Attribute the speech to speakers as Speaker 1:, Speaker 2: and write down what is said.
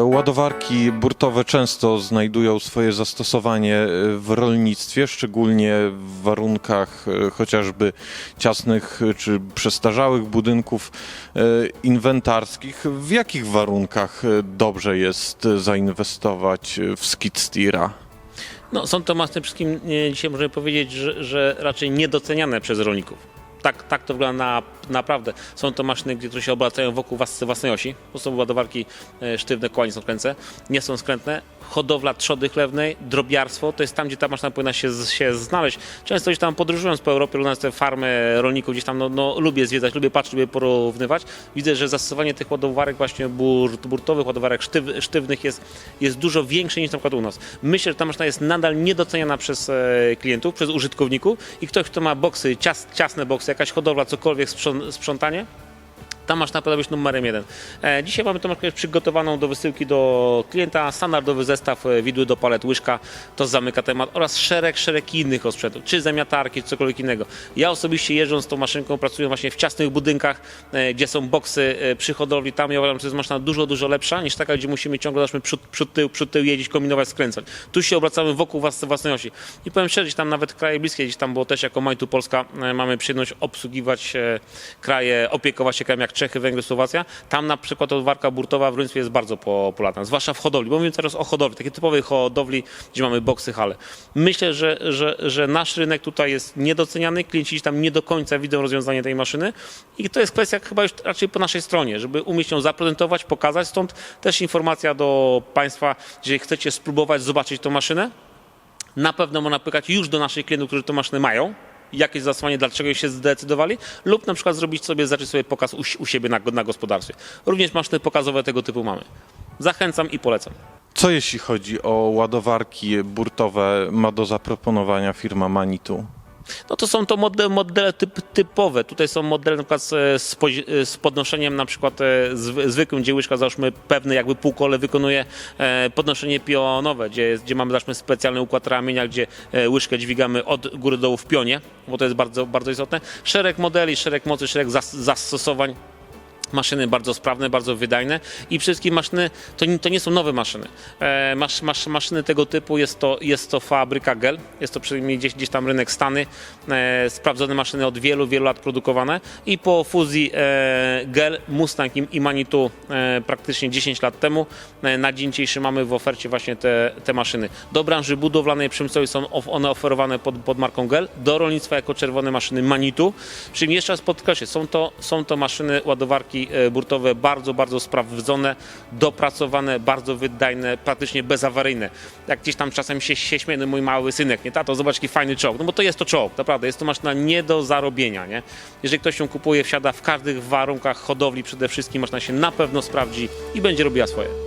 Speaker 1: Ładowarki burtowe często znajdują swoje zastosowanie e, w rolnictwie, szczególnie w warunkach e, chociażby ciasnych e, czy przestarzałych budynków inwentarskich. W jakich warunkach dobrze jest zainwestować w skid steera?
Speaker 2: No, są to masy przede wszystkim dzisiaj możemy powiedzieć, że, że raczej niedoceniane przez rolników. Tak, tak to wygląda na, naprawdę. Są to maszyny, które się obracają wokół włas- własnej osi. To są ładowarki e, sztywne, koła nie są skręcne, nie są skrętne. Hodowla trzody chlewnej, drobiarstwo, to jest tam, gdzie ta maszyna powinna się, się znaleźć. Często gdzieś tam podróżując po Europie, oglądając te farmy rolników, gdzieś tam no, no, lubię zwiedzać, lubię patrzeć, lubię porównywać. Widzę, że zastosowanie tych ładowarek właśnie burt, burtowych, ładowarek sztyw, sztywnych jest, jest dużo większe niż na przykład u nas. Myślę, że ta maszyna jest nadal niedoceniana przez e, klientów, przez użytkowników i ktoś, kto ma boksy, cias, ciasne boksy, jakaś hodowla, cokolwiek, sprząt, sprzątanie, ta maszyna powinna być numerem jeden. E, dzisiaj mamy tą maszynę przygotowaną do wysyłki do klienta, standardowy zestaw e, widły do palet, łyżka, to zamyka temat oraz szereg, szereg innych osprzętów, czy zamiatarki, czy cokolwiek innego. Ja osobiście jeżdżąc tą maszynką, pracuję właśnie w ciasnych budynkach, e, gdzie są boksy e, przy hodowli, tam ja uważam, że jest maszyna dużo, dużo lepsza niż taka, gdzie musimy ciągle zobaczmy, przód, przód, tył, przód, tył jeździć, kombinować, skręcać. Tu się obracamy wokół włas, własnej osi. I powiem szczerze, tam nawet kraje bliskie, gdzieś tam, bo też jako Majtu Polska e, mamy przyjemność obsługiwać e, kraje, opiekować się krajem jak Czechy, Węgry, Słowacja. Tam na przykład odwarka burtowa w rolnictwie jest bardzo popularna, zwłaszcza w hodowli, bo mówimy teraz o hodowli, takiej typowej hodowli, gdzie mamy boksy, hale. Myślę, że, że, że nasz rynek tutaj jest niedoceniany, klienci tam nie do końca widzą rozwiązanie tej maszyny. I to jest kwestia chyba już raczej po naszej stronie, żeby umieć ją zaprezentować, pokazać, stąd też informacja do Państwa, jeżeli chcecie spróbować zobaczyć tą maszynę, na pewno można pykać już do naszych klientów, którzy tę maszynę mają, jakieś zasłanie, dlaczego się zdecydowali, lub na przykład zrobić sobie, zacząć sobie pokaz u, u siebie na, na gospodarstwie. Również maszyny pokazowe tego typu mamy. Zachęcam i polecam.
Speaker 1: Co jeśli chodzi o ładowarki burtowe ma do zaproponowania firma Manitou?
Speaker 2: No to są to modele, modele typ, typowe. Tutaj są modele na przykład z, z, z podnoszeniem na przykład e, zwy- zwykłym, gdzie łyżka załóżmy pewne jakby półkole wykonuje e, podnoszenie pionowe, gdzie, gdzie mamy załóżmy specjalny układ ramienia, gdzie e, łyżkę dźwigamy od góry do dołu w pionie, bo to jest bardzo, bardzo istotne. Szereg modeli, szereg mocy, szereg zas, zastosowań. Maszyny bardzo sprawne, bardzo wydajne i wszystkie maszyny to, to nie są nowe maszyny. E, masz, masz, maszyny tego typu jest to, jest to fabryka GEL, jest to przynajmniej gdzieś, gdzieś tam rynek Stany, e, sprawdzone maszyny od wielu, wielu lat produkowane i po fuzji e, GEL, Mustang i, i Manitou e, praktycznie 10 lat temu e, na dzień dzisiejszy mamy w ofercie właśnie te, te maszyny. Do branży budowlanej przemysłowej są one oferowane pod, pod marką GEL, do rolnictwa jako czerwone maszyny Manitou, czyli jeszcze raz podkreślę, są to, są to maszyny, ładowarki e, burtowe bardzo, bardzo sprawdzone, dopracowane, bardzo wydajne, praktycznie bezawaryjne. Jak gdzieś tam czasem się, się śmieje no mój mały synek, nie tato, zobacz jaki fajny czołg, no bo to jest to czołg, naprawdę, jest to maszyna nie do zarobienia, nie? Jeżeli ktoś ją kupuje, wsiada w każdych warunkach hodowli przede wszystkim, maszyna się na pewno sprawdzi i będzie robiła swoje.